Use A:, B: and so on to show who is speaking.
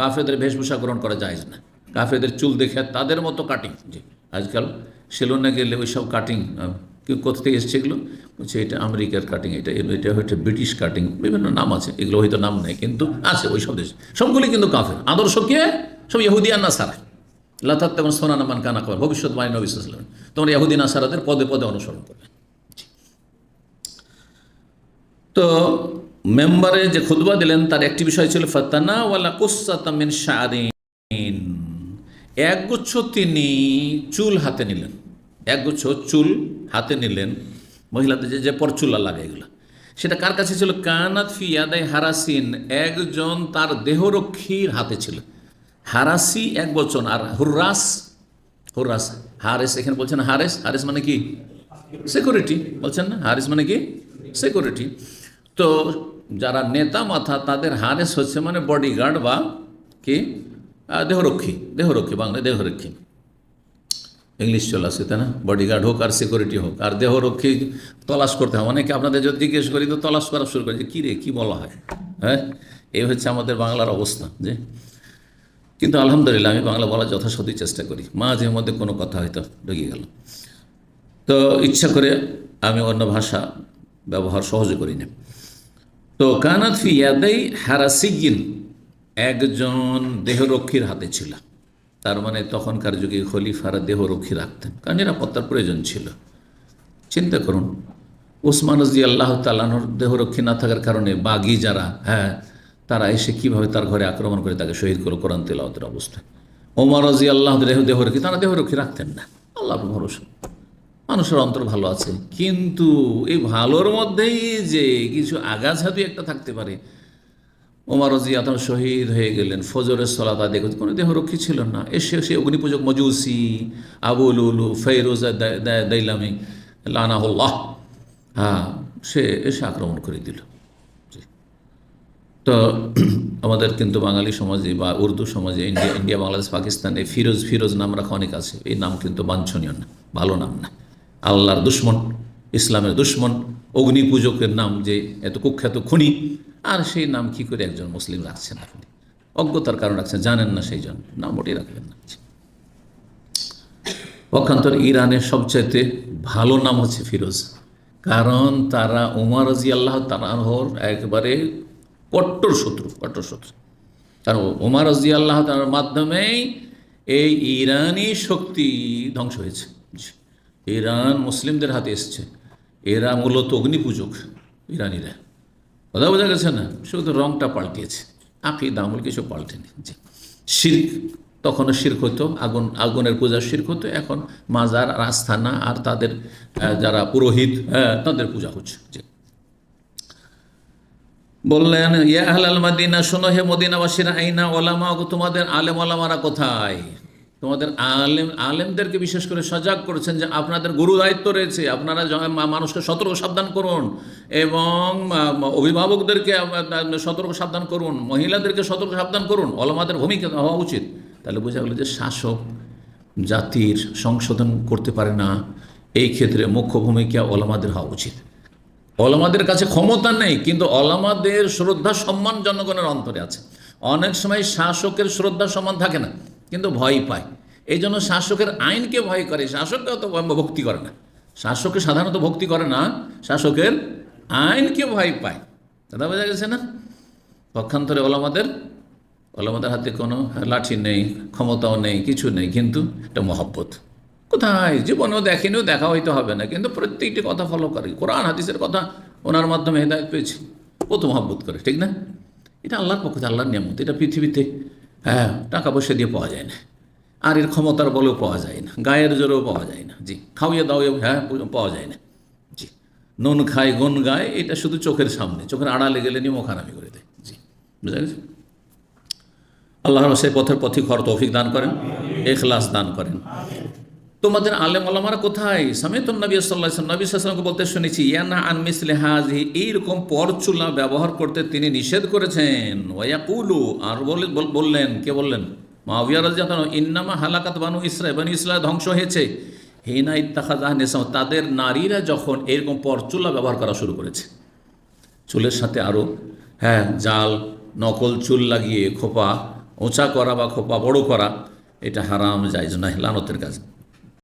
A: কাফেদের বেশভূষা গ্রহণ করা যায় না। কাফেদের চুল দেখে তাদের মতো কাটিং জি, আজকাল সেলুনে গেলে ওই সব কাটিং কোথা থেকে এসছে এগুলো? বলছে এটা আমেরিকার কাটিং এটা এটা হচ্ছে ব্রিটিশ কাটিং বিভিন্ন নাম আছে, এগুলো হয়তো নাম নেই, কিন্তু আছে ওই সব দেশ। সবগুলি কিন্তু কাফের। আদর্শ কে? সব ইহুদিয়ান না সারা লাতাত তেমন সোনানা মান কানা কর ভবিষ্যৎ বাণী নবী সাল্লাম তোমরা ইহুদিন আসারাদের পদে পদে অনুসরণ করবে। তো মেম্বারে যে খুদবা দিলেন, তার একটি বিষয় ছিল, ফাতানা ওয়ালা কুসাতামিন শারিন একগুচ্ছ তিনি চুল হাতে নিলেন। একগুচ্ছ চুল হাতে নিলেন। মহিলাদের যে পরচুলা লাগে এগুলো। সেটা কার কাছে ছিল? কানাত ফিয়াদাই হারাসিন। একজন তার দেহরক্ষীর হাতে ছিল। হারাসি এক বচন, আর হুর্রাস হুর্রাস, হারেস, এখানে বলছেন হারেস। হারেস মানে কি? সিকিউরিটি বলছেন না? হারেস মানে কি? সিকিউরিটি তো যারা নেতা মাথা, তাদের হারেস হচ্ছে মানে বডিগার্ড বা কি? দেহরক্ষী দেহরক্ষী বাংলা দেহরক্ষী। ইংলিশ চলে আসে, তাই না? বডিগার্ড হোক আর সিকিউরিটি হোক, আর দেহরক্ষী তলাশ করতে হয় অনেকে আপনাদের যদি জিজ্ঞেস করি, তো তলাশ করা শুরু করে যে, কী রে, কী বলা হয়? হ্যাঁ? এই হচ্ছে আমাদের বাংলার অবস্থা, যে। কিন্তু আলহামদুলিল্লাহ, আমি বাংলা বলার যথাসাধ্যই চেষ্টা করি। মাঝে মধ্যে কোনো কথা হয়তো ঢুকে গেল। তো ইচ্ছা করে আমি অন্য ভাষা ব্যবহার সহজে করি না। তো কানাত ফি ইয়াদাই হারাসিগিন একজন দেহরক্ষীর হাতে ছিল। তার মানে তখনকার যুগে খলিফারা দেহরক্ষী রাখতেন, কারণ নিরাপত্তার প্রয়োজন ছিল। চিন্তা করুন ওসমান রাজি আল্লাহ তালানোর দেহরক্ষী না থাকার কারণে বাগি যারা হ্যাঁ তারা এসে কীভাবে তার ঘরে আক্রমণ করে তাকে শহীদ করল কোরআন তেলাওয়াতের অবস্থায়। ওমর রাজি আল্লাহ দেহ দেহরক্ষী, তারা দেহরক্ষী রাখতেন না। আল্লাহ ভরসা। মানুষের অন্তর ভালো আছে। কিন্তু এই ভালোর মধ্যেই যে কিছু আগাছাতি একটা থাকতে পারে। ওমর রাজিয়া শহীদ হয়ে গেলেন, ফজরের সলাত করতে। কোনো দেহরক্ষী ছিল না। এসে সে অগ্নিপূজক মজুসি আবুল উলু ফৈরোজা দাইলামি, লানাহুল্লাহ হ্যাঁ সে এসে আক্রমণ করে দিল। তো আমাদের কিন্তু বাঙালি সমাজে বা উর্দু সমাজে, ইন্ডিয়া ইন্ডিয়া, বাংলাদেশ, পাকিস্তানে ফিরোজ ফিরোজ নাম রাখা অনেক আছে। এই নাম কিন্তু বাঞ্ছনীয় না, ভালো নাম না। আল্লাহর দুশ্মন, ইসলামের দুশ্মন, অগ্নি পূজকের নাম যে এত কুখ্যাত খুনি, আর সেই নাম কি করে একজন মুসলিম রাখছেন আপনি? অজ্ঞতার কারণ রাখছেন, জানেন না সেই জন্য, নাম মোটেই রাখবেন না। পক্ষান্তর ইরানের সবচাইতে ভালো নাম হচ্ছে ফিরোজ, কারণ তারা উমার রাজি আল্লাহ তালাহর একবারে কট্টর শত্রু কট্টর শত্রু। কারণ উমার রাজি আল্লাহ তালার মাধ্যমেই এই ইরানি শক্তি ধ্বংস হয়েছে। ইরান মুসলিমদের হাতে এসছে। এরা মূলত অগ্নিপূজক ইরানিরা। কথা বোঝা গেছে না? শুধু রংটা পাল্টিয়েছে। আঁকি দামুল কিছু পাল্টেনি। জি। শির্ক, তখনও শির্ক হতো। আগুন, আগুনের পূজা শির্ক হতো। এখন মাজার আর আস্থানা আর তাদের যারা পুরোহিত হ্যাঁ তাদের পূজা হচ্ছে। জি। বললেন, ইয়া আহলাল মাদিনা, শোনো হে মদিনাবাসীরা, আইনা ওলামা তোমাদের আলেম ওলামারা কোথায়? তোমাদের আলেম আলেমদেরকে বিশেষ করে সজাগ করেছেন যে আপনাদের গুরু দায়িত্ব রয়েছে। আপনারা মানুষকে সতর্ক সাবধান করুন এবং অভিভাবকদেরকে সতর্ক সাবধান করুন। মহিলাদেরকে সতর্ক সাবধান করুন। অলমাদের ভূমিকা হওয়া উচিত। তাহলে বোঝা গেল যে শাসক জাতির সংশোধন করতে পারে না। এই ক্ষেত্রে মুখ্য ভূমিকা ওলামাদের হওয়া উচিত। ওলামাদের কাছে ক্ষমতা নেই, কিন্তু ওলামাদের শ্রদ্ধা সম্মান জনগণের অন্তরে আছে। অনেক সময় শাসকের শ্রদ্ধা সম্মান থাকে না। কিন্তু ভয় পায়। এই জন্য শাসকের আইনকে ভয় করে। শাসককে অত ভক্তি করে না। শাসককে সাধারণত ভক্তি করে না। শাসকের আইনকে ভয় পায়। দাদা, বোঝা গেছে না? পক্ষান্তরে ওলামাদের ওলামাদের হাতে কোনো লাঠি নেই, ক্ষমতাও নেই, কিছু নেই, কিন্তু এটা মহব্বত। কোথায়? জীবনেও দেখেনিও, দেখা হইতে হবে না। কিন্তু প্রত্যেকটি কথা ফলো করে। কোরআন, হাদিসের কথা ওনার মাধ্যমে হেদায়ত পেয়েছি। কত মহব্বত করে, ঠিক না? এটা আল্লাহর পক্ষে আল্লাহর নিয়ামত। এটা পৃথিবীতে হ্যাঁ টাকা পয়সা দিয়ে পাওয়া যায় না। আর এর ক্ষমতার বলেও পাওয়া যায় না। গায়ের জোরেও পাওয়া যায় না। জি, খাওয়িয়ে দাওয়ে হ্যাঁ পাওয়া যায় না। জি, নুন খায় গুন গায়, এটা শুধু চোখের সামনে, চোখের আড়ালে গেলে নিমখ হারামি করে দেয়। জি, বুঝা গেছে? আল্লাহ সেই পথের পথে হর তৌফিক দান করেন, এখলাস দান করেন। তোমাদের আলেম আলামারা কোথায়? সামেতুন নবী সাল্লাহ নবী সাল্লামকে বলতে শুনেছি, ইয়ানা আন মিসলে হাজি এইরকম পরচুলা ব্যবহার করতে তিনি নিষেধ করেছেন। ওয়াকুলু আর বলে বললেন, কে বললেন? মাবিয়া রাজা ইন্নামা হালাকাত বানু ইসরা বানু ইসরা ধ্বংস হয়েছে। হিনা ইত্তাখাজা নেশা তাদের নারীরা যখন এরকম পরচুলা ব্যবহার করা শুরু করেছে। চুলের সাথে আরও হ্যাঁ জাল, নকল চুল লাগিয়ে খোপা, উঁচা করা বা খোপা বড় করা, এটা হারাম, জায়জ নয়, লানতের কাজ।